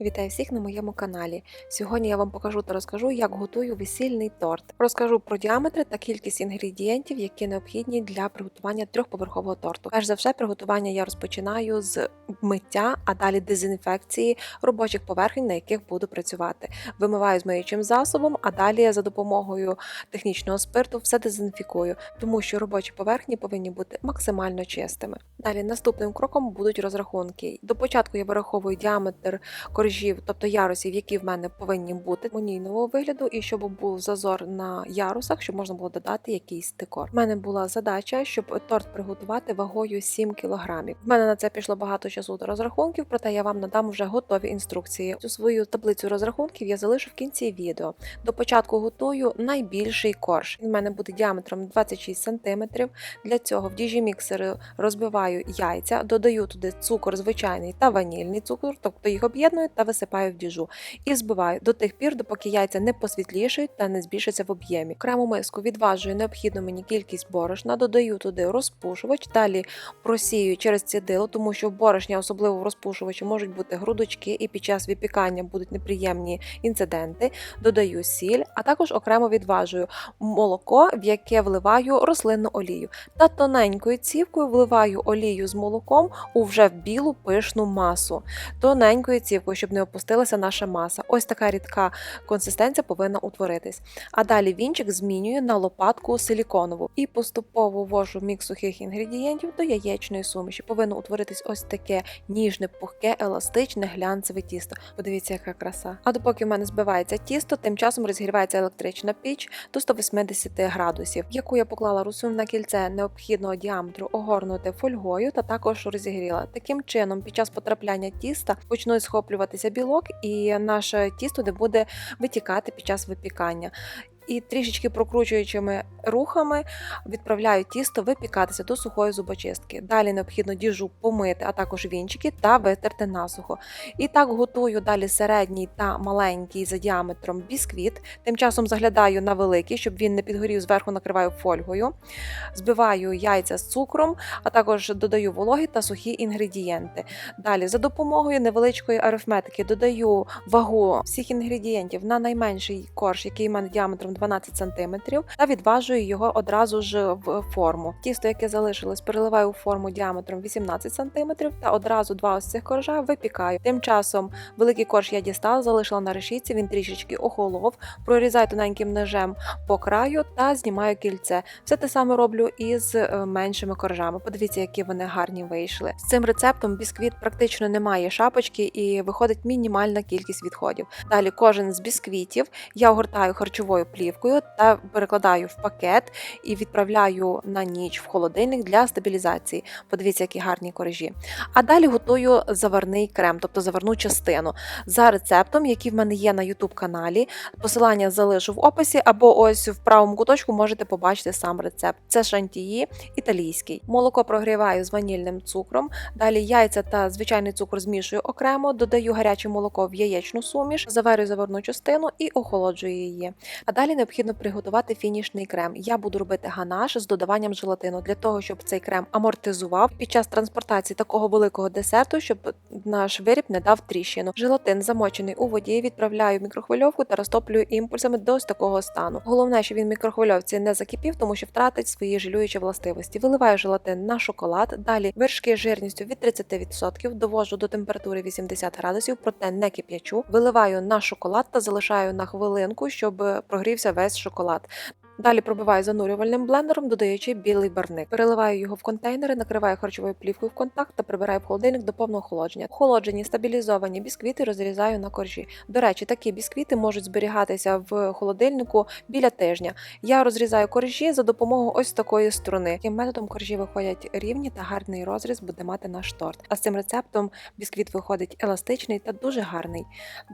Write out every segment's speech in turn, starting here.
Вітаю всіх на моєму каналі. Сьогодні я вам покажу та розкажу, як готую весільний торт. Розкажу про діаметри та кількість інгредієнтів, які необхідні для приготування трьохповерхового торту. Перш за все, приготування я розпочинаю з миття, а далі дезінфекції робочих поверхень, на яких буду працювати. Вимиваю з миючим засобом, а далі за допомогою технічного спирту все дезінфікую, тому що робочі поверхні повинні бути максимально чистими. Далі наступним кроком будуть розрахунки. До початку я вираховую діаметр коржів, тобто ярусів, які в мене повинні бути монійного вигляду, і щоб був зазор на ярусах, щоб можна було додати якийсь декор. У мене була задача, щоб торт приготувати вагою 7 кг. В мене на це пішло багато часу та розрахунків, проте я вам надам вже готові інструкції. Цю свою таблицю розрахунків я залишу в кінці відео. До початку готую найбільший корж. Він в мене буде діаметром 26 см. Для цього в діжі міксери розбиваю яйця, додаю туди цукор звичайний та ванільний цукор, тобто їх об'єдную та висипаю в діжу. І збиваю до тих пір, допоки яйця не посвітлішають та не збільшаться в об'ємі. Окрему миску відважую необхідну мені кількість борошна, додаю туди розпушувач, далі просію через цідило, тому що в борошні, особливо в розпушувачі, можуть бути грудочки, і під час випікання будуть неприємні інциденти. Додаю сіль, а також окремо відважую молоко, в яке вливаю рослинну олію. Та тоненькою цівкою вливаю олію з молоком у вже білу пишну масу. Тоненькою цівкою, щоб не опустилася наша маса. Ось така рідка консистенція повинна утворитись. А далі вінчик змінюю на лопатку силіконову і поступово ввожу мікс сухих інгредієнтів до яєчної суміші. Повинно утворитись ось таке ніжне, пухке, еластичне, глянцеве тісто. Подивіться, яка краса. А допоки в мене збивається тісто, тим часом розігрівається електрична піч до 180 градусів, яку я поклала русунне кільце необхідного діаметру огорнути фольгою та також розігріла. Таким чином, під час потрапляння тіста почнуть схоплюватися білок, і наше тісто не буде витікати під час випікання. І трішечки прокручуючими рухами відправляю тісто випікатися до сухої зубочистки. Далі необхідно діжу помити, а також вінчики та витерти насухо. І так готую далі середній та маленький за діаметром бісквіт. Тим часом заглядаю на великий, щоб він не підгорів, зверху накриваю фольгою. Збиваю яйця з цукром, а також додаю вологі та сухі інгредієнти. Далі, за допомогою невеличкої арифметики, додаю вагу всіх інгредієнтів на найменший корж, який в мене діаметром 12 см, та відважую його одразу ж в форму. Тісто, яке залишилось, переливаю у форму діаметром 18 см та одразу два ось цих коржа випікаю. Тим часом великий корж я дістала, залишила на решітці, він трішечки охолов, прорізаю тоненьким ножем по краю та знімаю кільце. Все те саме роблю і з е, меншими коржами. Подивіться, які вони гарні вийшли. З цим рецептом бісквіт практично не має шапочки і виходить мінімальна кількість відходів. Далі кожен з бісквітів я огортаю харчовою плівкою та перекладаю в пакет і відправляю на ніч в холодильник для стабілізації. Подивіться, які гарні коржі. А далі готую заварний крем, тобто заварну частину за рецептом, який в мене є на YouTube каналі. Посилання залишу в описі, або ось в правому куточку можете побачити сам рецепт. Це шантії італійський. Молоко прогріваю з ванільним цукром. Далі яйця та звичайний цукор змішую окремо, додаю гаряче молоко в яєчну суміш, заварю заварну частину і охолоджую її. А далі необхідно приготувати фінішний крем. Я буду робити ганаш з додаванням желатину для того, щоб цей крем амортизував під час транспортації такого великого десерту, щоб наш виріб не дав тріщину. Желатин замочений у воді, відправляю в мікрохвильовку та розтоплюю імпульсами до ось такого стану. Головне, щоб він в мікрохвильовці не закипів, тому що втратить свої жилюючі властивості. Виливаю желатин на шоколад. Далі вершки жирністю від 30% довожу до температури 80 градусів, проте не кип'ячу. Виливаю на шоколад та залишаю на хвилинку, щоб прогрівся весь шоколад. Далі пробиваю занурювальним блендером, додаючи білий барник. Переливаю його в контейнери, накриваю харчовою плівкою в контакт та прибираю в холодильник до повного охолодження. Охолоджені стабілізовані бісквіти розрізаю на коржі. До речі, такі бісквіти можуть зберігатися в холодильнику біля тижня. Я розрізаю коржі за допомогою ось такої струни. Таким методом коржі виходять рівні та гарний розріз буде мати наш торт. А з цим рецептом бісквіт виходить еластичний та дуже гарний.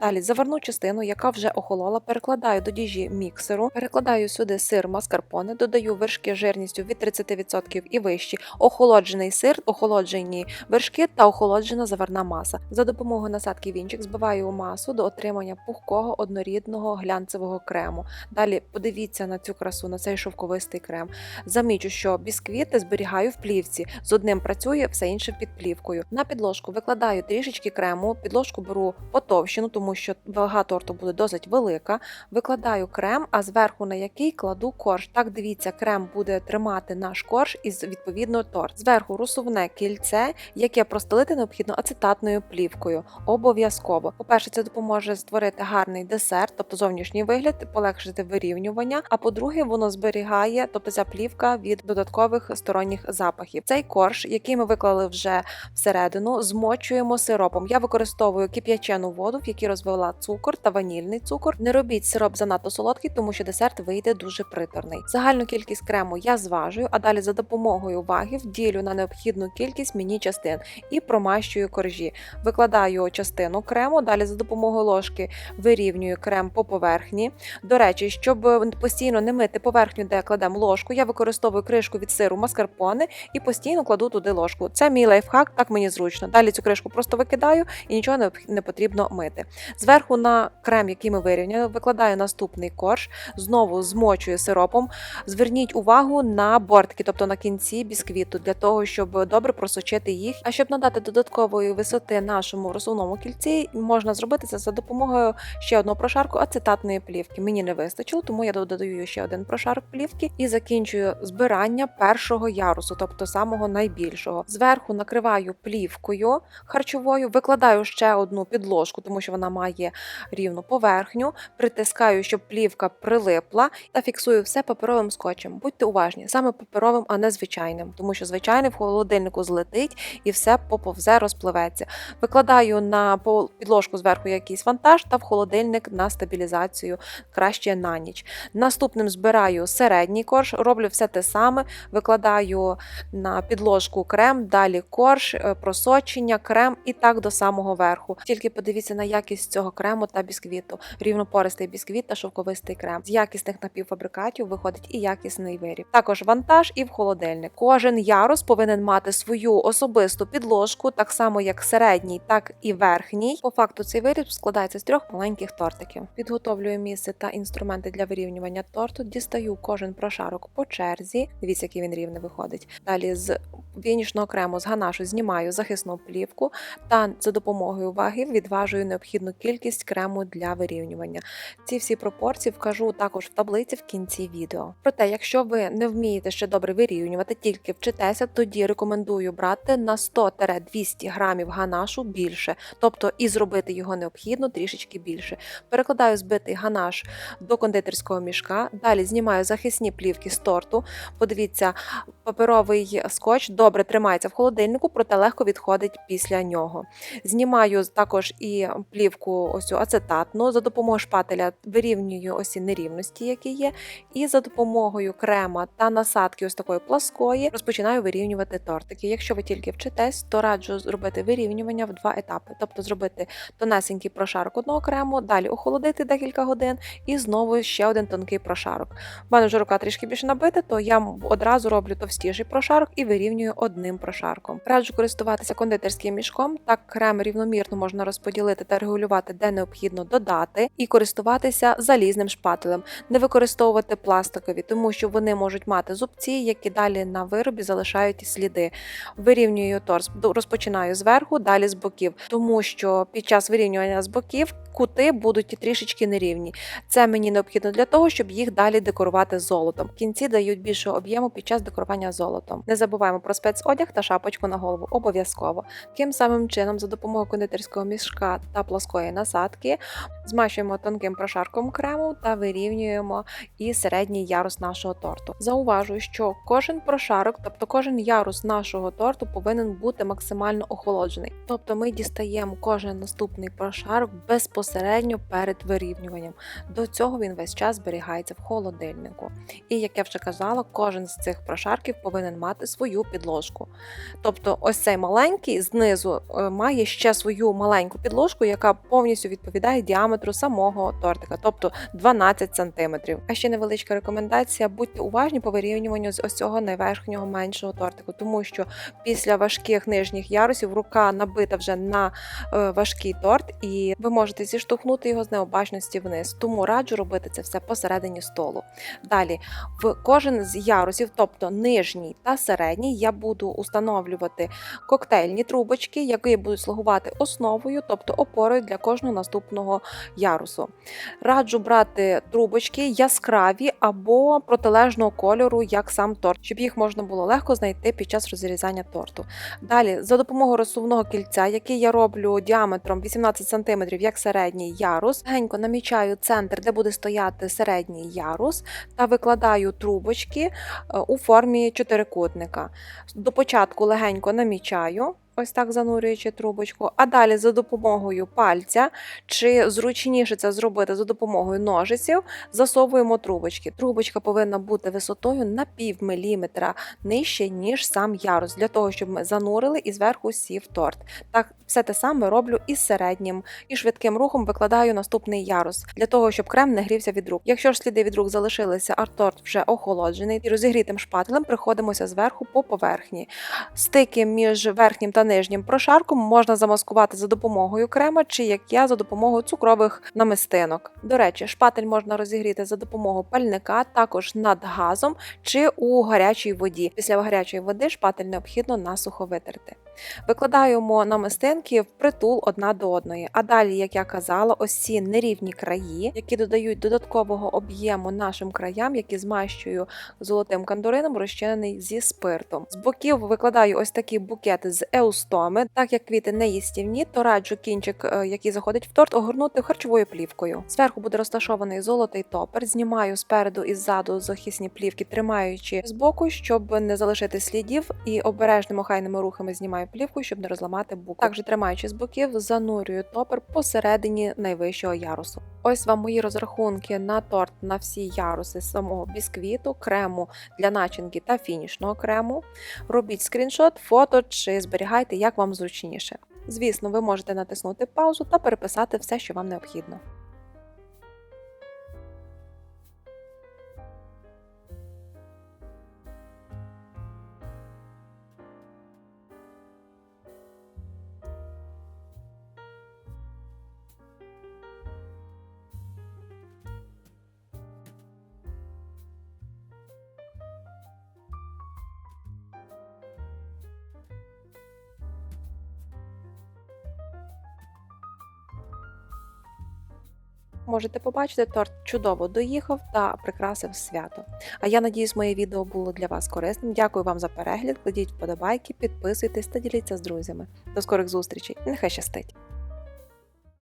Далі заварну частину, яка вже охолола, перекладаю до діжі міксеру, перекладаю сюди сир маскарпоне, додаю вершки жирністю від 30% і вищі, охолоджений сир, охолоджені вершки та охолоджена заварна маса. За допомогою насадки вінчик збиваю масу до отримання пухкого однорідного глянцевого крему. Далі подивіться на цю красу, на цей шовковистий крем. Замічу, що бісквіти зберігаю в плівці. З одним працює, все інше під плівкою. На підложку викладаю трішечки крему. Підложку беру потовщену, тому що вага торту буде досить велика. Викладаю крем, а зверху на який кладу корж. Так дивіться, крем буде тримати наш корж і відповідно торт. Зверху розсувне кільце, яке простелити необхідно ацетатною плівкою. Обов'язково. По-перше, це допоможе створити гарний десерт, тобто зовнішній вигляд, полегшити вирівнювання. А по-друге, воно зберігає, тобто ця плівка від додаткових сторонніх запахів. Цей корж, який ми виклали вже всередину, змочуємо сиропом. Я використовую кип'ячену воду, в якій розвела цукор та ванільний цукор. Не робіть сироп занадто солодкий, тому що десерт вийде дуже приторний. Загальну кількість крему я зважую, а далі за допомогою вагів ділю на необхідну кількість міні частин і промащую коржі. Викладаю частину крему, далі за допомогою ложки вирівнюю крем по поверхні. До речі, щоб постійно не мити поверхню, де кладемо ложку, я використовую кришку від сиру маскарпоне і постійно кладу туди ложку. Це мій лайфхак, так мені зручно. Далі цю кришку просто викидаю і нічого не потрібно мити. Зверху на крем, який ми вирівняли, викладаю наступний корж, знову змочую сиропом. Зверніть увагу на бортики, тобто на кінці бісквіту, для того, щоб добре просочити їх. А щоб надати додаткової висоти нашому розсувному кільці, можна зробити це за допомогою ще одного прошарку ацетатної плівки. Мені не вистачило, тому я додаю ще один прошарок плівки і закінчую збирання першого ярусу, тобто самого найбільшого. Зверху накриваю плівкою харчовою, викладаю ще одну підложку, тому що вона має рівну поверхню. Притискаю, щоб плівка прилипла, та фіксую все паперовим скотчем. Будьте уважні, саме паперовим, а не звичайним, тому що звичайний в холодильнику злетить і все поповзе, розпливеться. Викладаю на підложку зверху якийсь вантаж та в холодильник на стабілізацію краще на ніч. Наступним збираю середній корж, роблю все те саме, викладаю на підложку крем, далі корж, е, просочення, крем і так до самого верху. Тільки подивіться на якість цього крему та бісквіту, рівнопористий бісквіт та шовковистий крем. З якісних напівфабрикатів виходить і якісний виріб. Також вантаж і в холодильник. Кожен ярус повинен мати свою особисту підложку, так само як середній, так і верхній. По факту цей виріб складається з трьох маленьких тортиків. Підготовлюю місце та інструменти для вирівнювання торту. Дістаю кожен прошарок по черзі. Дивіться, який він рівний виходить. Далі з вінішного крему з ганашу знімаю захисну плівку та за допомогою ваги відважую необхідну кількість крему для вирівнювання. Ці всі пропорції вкажу також в таблиці в кінці відео. Проте, якщо ви не вмієте ще добре вирівнювати, тільки вчитеся, тоді рекомендую брати на 100-200 грамів ганашу більше, тобто і зробити його необхідно трішечки більше. Перекладаю збитий ганаш до кондитерського мішка. Далі знімаю захисні плівки з торту. Подивіться, паперовий скотч добре тримається в холодильнику, проте легко відходить після нього. Знімаю також і плівку ось цю ацетатну. За допомогою шпателя вирівнюю ось ці нерівності, які є. І за допомогою крема та насадки ось такої пласкої розпочинаю вирівнювати тортики. Якщо ви тільки вчитесь, то раджу зробити вирівнювання в два етапи, тобто зробити тонесенький прошарок одного крему, далі охолодити декілька годин і знову ще один тонкий прошарок. У мене вже рука трішки більше набита, то я одразу роблю товстіший прошарок і вирівнюю одним прошарком. Раджу користуватися кондитерським мішком, так крем рівномірно можна розподілити та регулювати, де необхідно додати, і користуватися залізним шпателем, не використовувати пластикові, тому що вони можуть мати зубці, які далі на виробі залишають сліди. Вирівнюю торс, розпочинаю зверху, далі з боків, тому що під час вирівнювання з боків кути будуть трішечки нерівні. Це мені необхідно для того, щоб їх далі декорувати золотом. Кінці дають більше об'єму під час декорування золотом. Не забуваємо про спецодяг та шапочку на голову. Обов'язково. Таким самим чином, за допомогою кондитерського мішка та плоскої насадки, змащуємо тонким прошарком крему та вирівнюємо і середній ярус нашого торту. Зауважую, що кожен прошарок, тобто кожен ярус нашого торту, повинен бути максимально охолоджений. Тобто ми дістаємо кожен наступний прошарок безпосередньо перед вирівнюванням. До цього він весь час зберігається в холодильнику. І як я вже казала, кожен з цих прошарків повинен мати свою підложку. Тобто, ось цей маленький знизу е, має ще свою маленьку підложку, яка повністю відповідає діаметру самого тортика, тобто 12 см. А ще невеличка рекомендація: будьте уважні по вирівнюванню з ось цього найверхнього меншого тортику, тому що після важких нижніх ярусів рука набита вже на е, важкий торт, і ви можете зіштовхнути його з необачності вниз. Тому раджу робити це все посередині столу. Далі, в кожен з ярусів, тобто нижній та середній, я буду установлювати коктейльні трубочки, які будуть слугувати основою, тобто опорою для кожного наступного ярусу. Раджу брати трубочки яскраві або протилежного кольору, як сам торт, щоб їх можна було легко знайти під час розрізання торту. Далі, за допомогою розсувного кільця, який я роблю діаметром 18 см, як середній ярус, легенько намічаю центр, де буде стояти середній ярус, та викладаю трубочки е, у формі чотирикутника. До початку легенько намічаю. Ось так занурюючи трубочку, а далі за допомогою пальця, чи зручніше це зробити за допомогою ножиців, засовуємо трубочки. Трубочка повинна бути висотою на пів міліметра нижче, ніж сам ярус, для того, щоб ми занурили і зверху сів торт. Так, все те саме роблю і середнім, і швидким рухом викладаю наступний ярус, для того, щоб крем не грівся від рук. Якщо ж сліди від рук залишилися, а торт вже охолоджений, і розігрітим шпателем приходимося зверху по поверхні. Стики між верхнім та нижнім прошарком можна замаскувати за допомогою крема, чи як я за допомогою цукрових намистинок. До речі, шпатель можна розігріти за допомогою пальника, також над газом чи у гарячій воді. Після гарячої води шпатель необхідно насухо витерти. Викладаємо намистинки в притул одна до одної. А далі, як я казала, ось ці нерівні краї, які додають додаткового об'єму нашим краям, які змащую золотим кандурином, розчинений зі спиртом. З боків викладаю ось такі букети з еустоми. Так як квіти не їстівні, то раджу кінчик, е, який заходить в торт, огорнути харчовою плівкою. Зверху буде розташований золотий топер. Знімаю спереду і ззаду захисні плівки, тримаючи з боку, щоб не залишити слідів, і обережними охайними рухами знімаю плівку, щоб не розламати букву. Також тримаючи з боків, занурюю топер посередині найвищого ярусу. Ось вам мої розрахунки на торт на всі яруси самого бісквіту, крему для начинки та фінішного крему. Робіть скріншот, фото чи зберігайте, як вам зручніше. Звісно, ви можете натиснути паузу та переписати все, що вам необхідно. Можете побачити, торт чудово доїхав та прикрасив свято. А я надіюсь, моє відео було для вас корисним. Дякую вам за перегляд. Кладіть вподобайки, підписуйтесь та діліться з друзями. До скорих зустрічей. Нехай щастить!